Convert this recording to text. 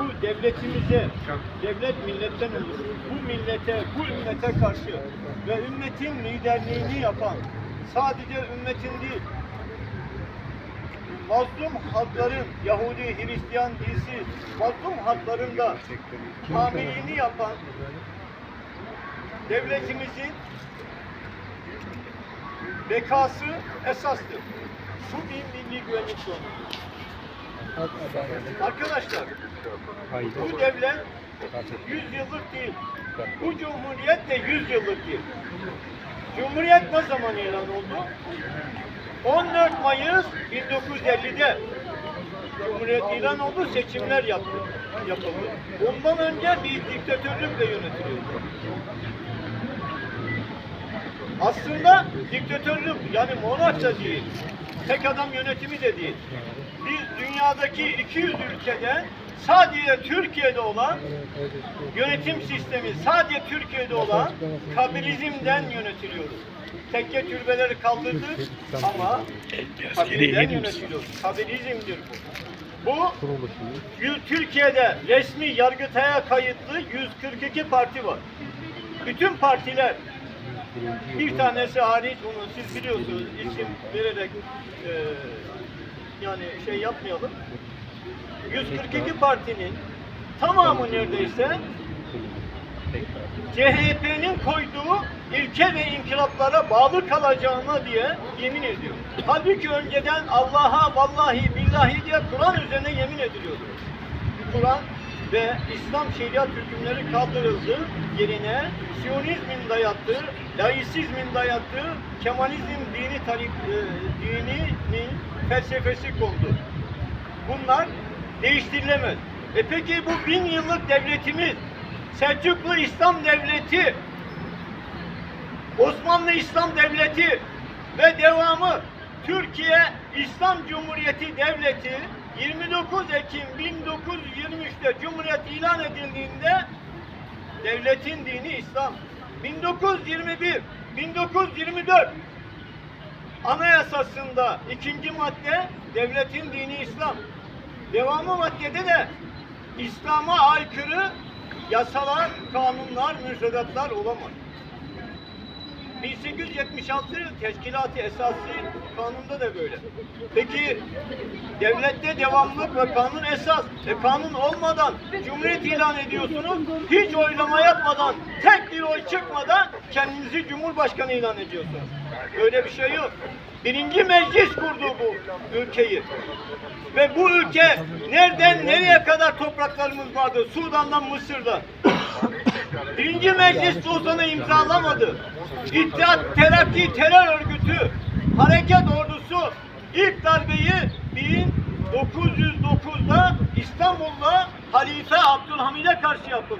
bu devletimize, devlet milletten olur. Bu millete, bu ümmete karşı ve ümmetin liderliğini yapan, sadece ümmetin değil, mazlum halkların, Yahudi, Hristiyan, dinsiz, mazlum halkların da hamiliğini yapan devletimizin bekası esastır. Şu bir milli güvenlik sorunu. Arkadaşlar, bu devlet 100 yıllık değil. Bu cumhuriyet de 100 yıllık değil. Cumhuriyet ne zaman ilan oldu? 14 Mayıs 1950'de Cumhuriyet ilan oldu, seçimler yaptı, yapıldı. Ondan önce bir diktatörlükle yönetiliyordu. Aslında diktatörlük yani monark da değil, tek adam yönetimi de değil. Biz dünyadaki 200 ülkeden sadece Türkiye'de olan yönetim sistemi sadece Türkiye'de olan kabilizmden yönetiliyoruz. Tekke türbeleri kaldırdık ama kabiliden yönetiliyoruz. Kabilizmdir bu. Bu Türkiye'de resmi Yargıtay'a kayıtlı 142 parti var. Bütün partiler bir tanesi hariç bunu siz biliyorsunuz isim vererek e, yani şey yapmayalım. 142 partinin tamamı neredeyse CHP'nin koyduğu ilke ve inkılaplara bağlı kalacağına diye yemin ediyor. Halbuki önceden Allah'a vallahi billahi diye Kur'an üzerine yemin ediliyordu. Kur'an ve İslam şeriat hükümleri kaldırıldı. Yerine Siyonizmin dayattığı, laisizmin dayattığı Kemalizm dini tarik, e, dininin felsefesi kondu. Bunlar değiştirilemez. E peki bu bin yıllık devletimiz Selçuklu İslam Devleti Osmanlı İslam Devleti ve devamı Türkiye İslam Cumhuriyeti Devleti 29 Ekim 1923'te Cumhuriyet ilan edildiğinde devletin dini İslam. 1921, 1924 Anayasasında ikinci madde devletin dini İslam. Devamı maddede de İslam'a aykırı yasalar, kanunlar, müfredatlar olamaz. 1876 Teşkilat-ı Esası kanunda da böyle. Peki devlette devamlılık ve kanun esas. E kanun olmadan cumhuriyet ilan ediyorsunuz. Hiç oylama yapmadan, tek bir oy çıkmadan kendinizi cumhurbaşkanı ilan ediyorsunuz. Öyle bir şey yok. Birinci meclis kurdu bu ülkeyi. Ve bu ülke nereden nereye kadar topraklarımız vardı? Sudan'dan Mısır'dan. Birinci Meclis Sultanı imzalamadı. İttihat Terakki Terör Örgütü Hareket Ordusu ilk darbeyi 1909'da İstanbul'da Halife Abdülhamid'e karşı yapıldı.